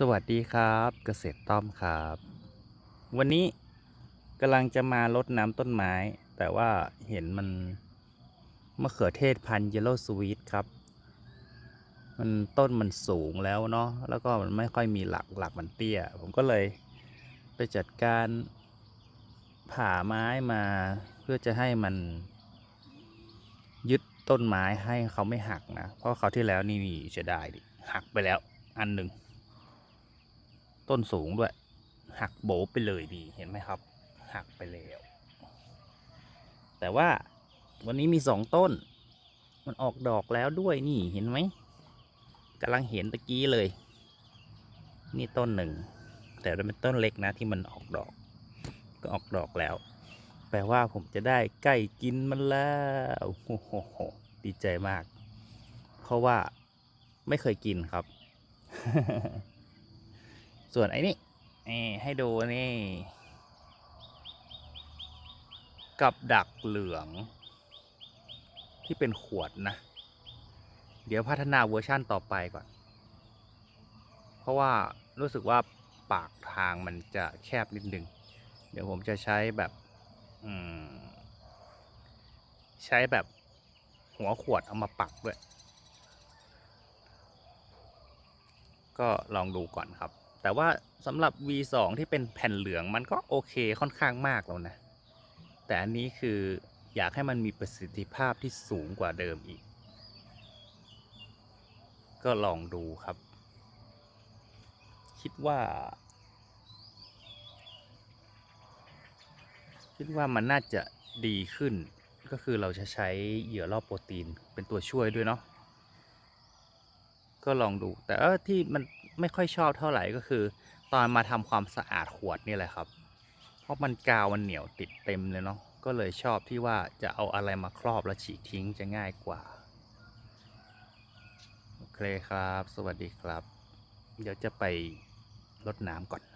สวัสดีครับเกษตรต้อมครับ วันนี้กำลังจะมารดน้ำต้นไม้ แต่ว่าเห็นมันมะเขือเทศพันธุ์เยลโล่สวีทครับ มันต้นมันสูงแล้วเนาะแล้วก็มันไม่ค่อยมีหลักหลักมันเตี้ย ผมก็เลยไปจัดการผ่าไม้มาเพื่อจะให้มันยึดต้นไม้ให้เขาไม่หักนะ เพราะเขาที่แล้วนี่นี่จะได้ดิหักไปแล้วอันหนึ่ง ต้นสูงด้วย หักโบไปเลยดีเห็นไหมครับ หักไปแล้ว แต่ว่าวันนี้มีสองต้น มันออกดอกแล้วด้วยนี่เห็นไหมกำลังเห็นตะกี้เลย นี่ต้นหนึ่ง แต่เป็นต้นเล็กนะที่มันออกดอก ก็ออกดอกแล้ว แปลว่าผมจะได้ใกล้กินมันแล้วโอ้โหโหดีใจมาก เพราะว่าไม่เคยกินครับ ส่วนไอ้นี่นี่ให้ดูนี่ กับดักเหลือง ที่เป็นขวดนะ เดี๋ยวพัฒนาเวอร์ชั่นต่อไปก่อน เพราะว่ารู้สึกว่าปากทางมันจะแคบนิดนึง เดี๋ยวผมจะใช้แบบใช้แบบหัวขวดเอามาปักด้วย ก็ลองดูก่อนครับ แต่ว่าสำหรับ V2 ที่เป็นแผ่นเหลืองมันก็โอเคค่อนข้างมากแล้วนะ แต่อันนี้คืออยากให้มันมีประสิทธิภาพที่สูงกว่าเดิมอีก ก็ลองดูครับ คิดว่า คิดว่ามันน่าจะดีขึ้น ก็คือเราจะใช้เหยื่อล่อโปรตีนเป็นตัวช่วยด้วยเนาะก็ลองดูแต่ที่มัน ไม่ค่อยชอบเท่าไหร่ก็คือ ตอนมาทำความสะอาดขวดนี่แหละครับ เพราะมันกาวมันเหนียวติดเต็มเลยเนาะก็เลยชอบที่ว่าจะเอาอะไรมาครอบแล้วฉีกทิ้งจะง่ายกว่าโอเคครับ สวัสดีครับ เดี๋ยวจะไปรดน้ำก่อน